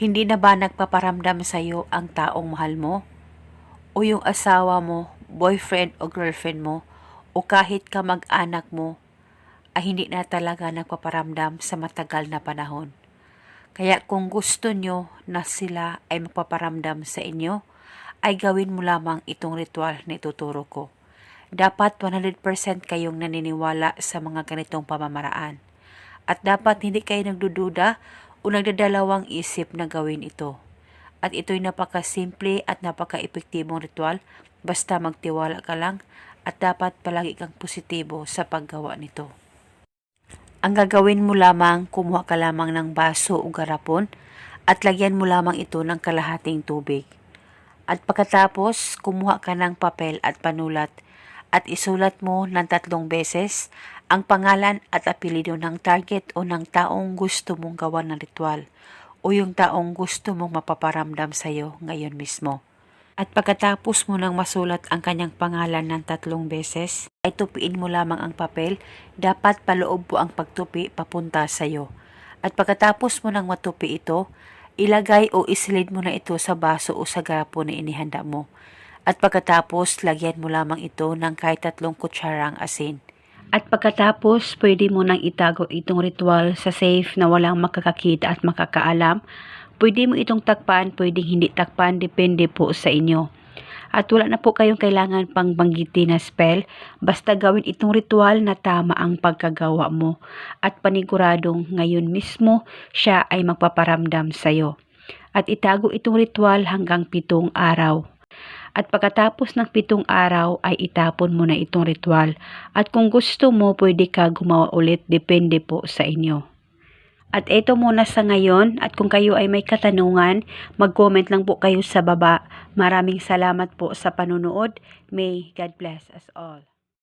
Hindi na ba nagpaparamdam sa'yo ang taong mahal mo? O yung asawa mo, boyfriend o girlfriend mo, o kahit kamag-anak mo, ay hindi na talaga nagpaparamdam sa matagal na panahon. Kaya kung gusto nyo na sila ay magpaparamdam sa inyo, ay gawin mo lamang itong ritual na ituturo ko. Dapat 100% kayong naniniwala sa mga ganitong pamamaraan. At dapat hindi kayo nagdududa o nagdadalawang isip na gawin ito. At ito'y napakasimple at napaka-epektibong ritual basta magtiwala ka lang at dapat palagi kang positibo sa paggawa nito. Ang gagawin mo lamang, kumuha ka lamang ng baso o garapon at lagyan mo lamang ito ng kalahating tubig. At pagkatapos, kumuha ka ng papel at panulat at isulat mo ng tatlong beses ang pangalan at apelido ng target o ng taong gusto mong gawa ng ritual o yung taong gusto mong mapaparamdam sa iyo ngayon mismo. At pagkatapos mo nang masulat ang kanyang pangalan ng tatlong beses, ay tupiin mo lamang ang papel, dapat paloob po ang pagtupi papunta sa iyo. At pagkatapos mo nang matupi ito, ilagay o isilid mo na ito sa baso o sa garapon na inihanda mo. At pagkatapos, lagyan mo lamang ito ng kahit tatlong kutsarang asin. At pagkatapos, pwede mo nang itago itong ritual sa safe na walang makakakita at makakaalam. Pwede mo itong takpan, pwedeng hindi takpan, depende po sa inyo. At wala na po kayong kailangan pang banggitin na spell, basta gawin itong ritual na tama ang pagkagawa mo. At paniguradong ngayon mismo, siya ay magpaparamdam sa'yo. At itago itong ritual hanggang pitong araw. At pagkatapos ng pitong araw ay itapon mo na itong ritual. At kung gusto mo, pwede ka gumawa ulit, depende po sa inyo. At ito muna sa ngayon at kung kayo ay may katanungan, mag-comment lang po kayo sa baba. Maraming salamat po sa panunood. May God bless us all.